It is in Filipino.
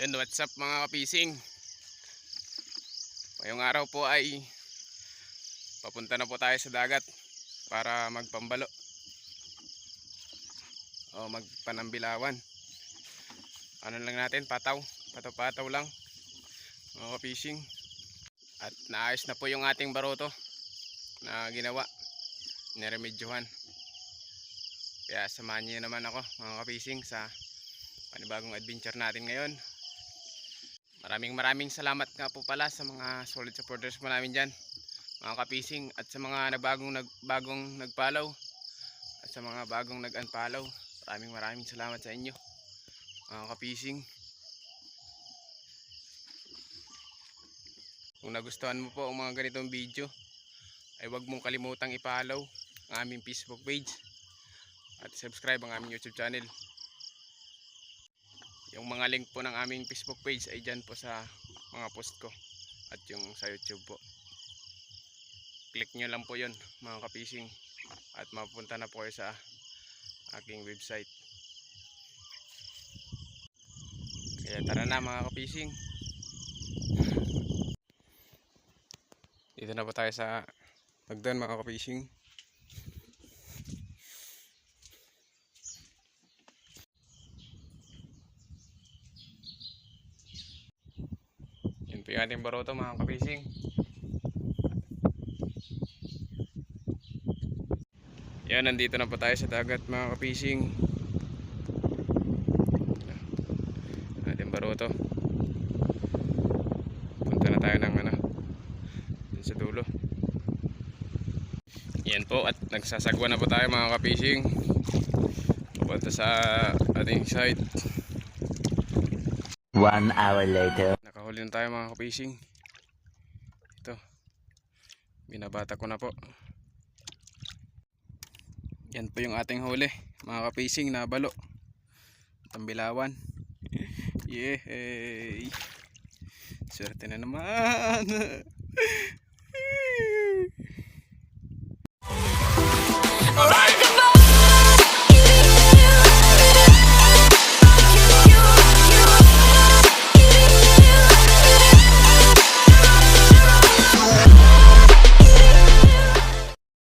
Yun, what's up mga kapising? Ngayong araw po ay papunta na po tayo sa dagat para magpambalo o magpanambilawan. Ano lang natin, pataw. Pataw-pataw lang mga kapising. At naayos na po yung ating baroto na ginawa. Niremedyohan. Kaya samahan niyo naman ako mga kapising sa panibagong adventure natin ngayon. Maraming maraming salamat nga po pala sa mga solid supporters mo namin dyan. Mga kapising at sa mga nabagong nag, bagong nag-follow at sa mga bagong nag-unfollow. Maraming maraming salamat sa inyo. Mga kapising. Kung nagustuhan mo po ang mga ganitong video ay huwag mong kalimutang i-follow ang aming Facebook page at subscribe ang aming YouTube channel. Yung mga link po ng aming Facebook page ay dyan po sa mga post ko at yung sa YouTube po. Click nyo lang po yun mga kapising at mapunta na po kayo sa aking website. Kaya tara na mga kapising. Dito na po tayo sa Magdan mga kapising. Yung ating baroto mga kapising. Yan, nandito na po tayo sa dagat mga kapising. Ating baroto. Punta na tayo ng ano, dun sa dulo. Yan po at nagsasagwa na po tayo mga kapising. Papunta sa ating site. One hour later. Nakahuli na tayo mga kapising. Ito. Binabata ko na po. Yan po yung ating huli. Mga kapising na balo. Tambilawan. Yehey. Swerte na naman.